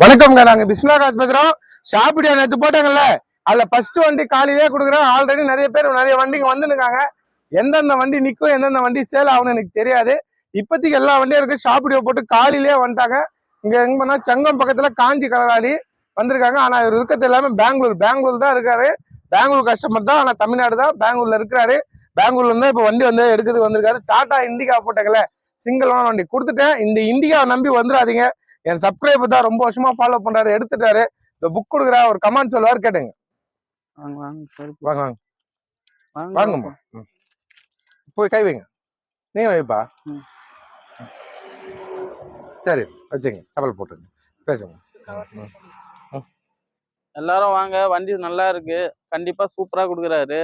வணக்கம்ங்க நாங்க பிஸ்மிலா காசு பேசுறோம். ஷாப்பிடியா நேற்று போட்டாங்கல்ல. அதுல ஃபர்ஸ்ட் வண்டி காலையிலே கொடுக்குறோம். ஆல்ரெடி நிறைய பேர் நிறைய வண்டிங்க வந்துருக்காங்க எந்தெந்த வண்டி நிற்கும் எந்தெந்த வண்டி சேல் ஆகும்னு எனக்கு தெரியாது. இப்போதைக்கு எல்லா வண்டியும் இருக்கு. ஷாப்பிடியோ போட்டு காலையிலேயே வந்துட்டாங்க. இங்க எங்க பண்ணா செங்கம் பக்கத்துல காஞ்சி கலராளி வந்திருக்காங்க. ஆனா இவர் இருக்கிறது எல்லாமே பெங்களூர். பெங்களூர் தான் இருக்காரு. பெங்களூர் கஸ்டமர் தான். ஆனா தமிழ்நாடு தான். பெங்களூர்ல இருக்கிறாரு. பெங்களூர்ல இருந்தா இப்ப வண்டி வந்து எடுக்கிறதுக்கு வந்திருக்காரு. டாடா இண்டிகா போட்டாங்கல்ல. சிங்கிள் வண்டி கொடுத்துட்டேன். இந்த இண்டிகாவை நம்பி வந்துடாதீங்க. என் சப்ஸ்கிரைபர் தான் ரொம்ப வருஷமா ஃபாலோ பண்றாரு எடுத்துட்டாரு. இந்த புக் கொடுக்குறா ஒரு கமெண்ட் சொல்லுவார் கேட்டுங்க. வாங்க வாங்க சரி வாங்க வாங்க. வாங்க வாங்கம்மா. போய் கை வைங்க. நீங்க வைப்பா. சரி வச்சுங்க. சப்பல் போட்டுங்க பேசுங்க. எல்லாரும் வாங்க. வண்டி நல்லா இருக்கு. கண்டிப்பா சூப்பரா கொடுக்குறாரு.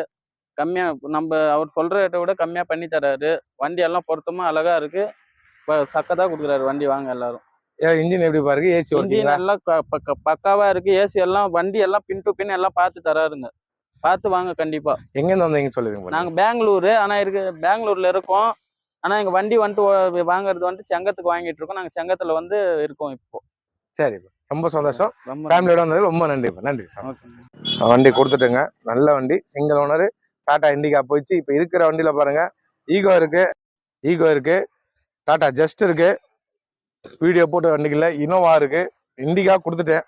கம்மியா நம்ம அவர் சொல்ற ரேட்டை விட கம்மியா பண்ணி தராரு. வண்டி எல்லாம் பொருத்தமா அழகா இருக்கு. சக்கதா கொடுக்குறாரு வண்டி. வாங்க எல்லாரும். இன்ஜின் எப்படி பாருங்க ஏசி இன்ஜின் எல்லாம் பக்காவா இருக்கு. ஏசி எல்லாம் வண்டி எல்லாம் பின் டு பின் எல்லாம் பார்த்து தராருங்க. பார்த்து வாங்க கண்டிப்பா. எங்கேருந்து வந்தீங்க சொல்லுங்க நாங்க பெங்களூரு. ஆனா இருக்கு பெங்களூர்ல இருக்கோம். ஆனா எங்க வண்டி வந்துட்டு வாங்குறது வந்துட்டு செங்கத்துக்கு வாங்கிட்டு இருக்கோம். நாங்க செங்கத்துல வந்து இருக்கோம் இப்போ. சரி ரொம்ப சந்தோஷம். ரொம்ப ஃபேமிலியோட வந்தது ரொம்ப நன்றி நன்றி. வண்டி கொடுத்துட்டுங்க. நல்ல வண்டி. Single owner. டாடா இண்டிகா போயிடுச்சு. இப்போ இருக்கிற வண்டியில பாருங்க. ஈகோ இருக்கு. ஈகோ இருக்கு. டாடா ஜஸ்ட் இருக்கு. வீடியோ போட்ட வண்டிகள்ல இனோவா இருக்குது இண்டிகா கொடுத்துட்டேன்.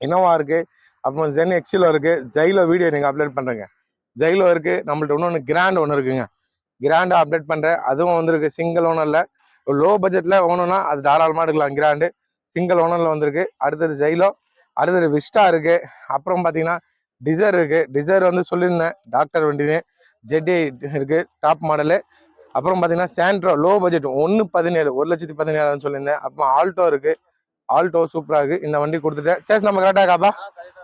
இனோவா இருக்குது அப்புறம் ஜென் எக்ஸிலோ இருக்குது ஜெயிலோ வீடியோ நீங்கள் அப்லோட் பண்ணுறேங்க ஜெயிலோ இருக்குது நம்மள்ட்ட இன்னொன்று கிராண்ட் ஒன்று இருக்குங்க. கிராண்டா அப்டேட் பண்ணுறேன் அதுவும் வந்திருக்கு சிங்கிள் ஓனரில் லோ. பட்ஜெட்டில் ஓனர்னா அது தாராளமாக எடுக்கலாம் கிராண்டு சிங்கிள் ஓனரில் வந்திருக்கு. அடுத்தது ஜெயிலோ அடுத்தது விஸ்டா இருக்குது அப்புறம் பார்த்தீங்கன்னா டிசைர் இருக்குது டிசைர் வந்து சொல்லியிருந்தேன் டாக்டர் வண்டினு ஜெட்டி இருக்குது டாப் மாடலு அப்புறம் பார்த்தீங்கன்னா சாண்ட்ரோ லோ பட்ஜெட் ஒன்று பதினேழு ஒரு லட்சத்தி பதினேழுன்னு சொல்லியிருந்தேன். அப்புறம் ஆல்டோ இருக்கு. ஆல்டோ சூப்பராக இருக்கு. இந்த வண்டி கொடுத்துட்டேன் சரி நம்ம கரெக்டாக காப்பா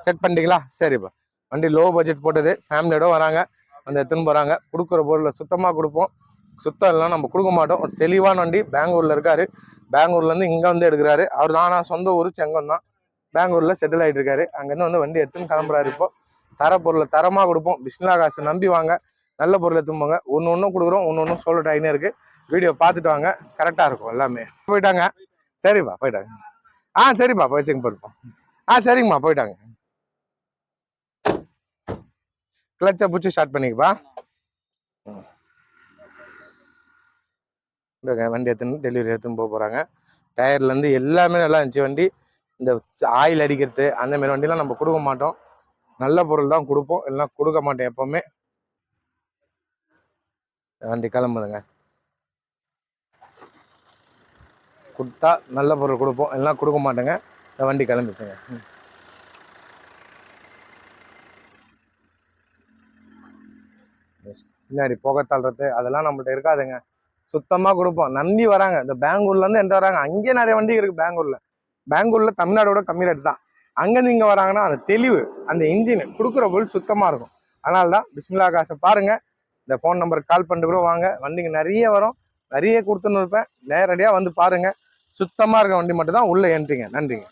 செக் பண்ணிட்டீங்களா? சரிப்பா வண்டி லோ பட்ஜெட் போட்டது. ஃபேமிலியோட வராங்க. வந்து எடுத்துன்னு போகிறாங்க கொடுக்குற பொருளை சுத்தமாக கொடுப்போம். சுத்தம் இல்லைனா நம்ம கொடுக்க மாட்டோம். தெளிவான வண்டி. பெங்களூர்ல இருக்காரு. பெங்களூர்லேருந்து இங்கே வந்து எடுக்கிறாரு. அவர் தான் ஆனால் சொந்த ஊர் செங்கம் தான். பெங்களூர்ல செட்டில் ஆகிட்டு இருக்காரு. அங்கேருந்து வந்து வண்டி எடுத்துன்னு கிளம்புறாரு இப்போ. தர பொருளை தரமாக கொடுப்போம். பிஸ்மிலா காசு நம்பி வாங்க. நல்ல பொருளை எடுத்தும்போங்க. ஒன்று ஒன்றும் கொடுக்குறோம் ஒன்று ஒன்றும் சொல்லிட்டு ஆகினே இருக்குது வீடியோ பார்த்துட்டு வாங்க. கரெக்டாக இருக்கும் எல்லாமே. போயிட்டாங்க. சரிப்பா போயிட்டாங்க. ஆ சரிப்பா வச்சுங்க போயிருப்போம் ஆ சரிங்கம்மா போயிட்டாங்க. கிளச்சை பிடிச்சி ஸ்டார்ட் பண்ணிக்கப்பா. ம். இந்த வண்டி எடுத்துன்னு டெலிவரி எடுத்துன்னு போக போகிறாங்க டயர்லேருந்து எல்லாமே நல்லா இருந்துச்சு வண்டி. இந்த ஆயில் அடிக்கிறது அந்த மாதிரி வண்டிலாம் நம்ம கொடுக்க மாட்டோம். நல்ல பொருள் தான் கொடுப்போம். எல்லாம் கொடுக்க மாட்டோம் எப்போவுமே. வண்டி கிளம்புதுங்க. கொடுத்தா நல்ல பொருள் கொடுப்போம். எல்லாம் கொடுக்க மாட்டேங்க. இந்த வண்டி கிளம்பிச்சுங்க. ம். பின்னாடி புகை தள்ளுறது அதெல்லாம் நம்மள்ட்ட இருக்காதுங்க. சுத்தமாக கொடுப்போம். நம்பி வராங்க. இந்த பெங்களூர்லேருந்து என்கிட்ட வராங்க. அங்கேயே நிறைய வண்டி இருக்குது பெங்களூரில். பெங்களூரில் தமிழ்நாடோட கம்மி ரேட் தான். அங்கேருந்து இங்கே வராங்கன்னா அந்த தெளிவு அந்த இன்ஜின் கொடுக்குற பொருள் சுத்தமாக இருக்கும். அதனால தான் பிஸ்மிலா காசை பாருங்கள் இந்த ஃபோன் நம்பருக்கு கால் பண்ணிட்டு கூட வாங்க. வண்டிங்க நிறைய வரும். நிறைய கொடுத்துன்னு இருப்பேன். நேரடியாக வந்து பாருங்கள் சுத்தமாக இருக்க வண்டி மட்டும் தான் உள்ளே ஏன்றிங்க நன்றிங்க.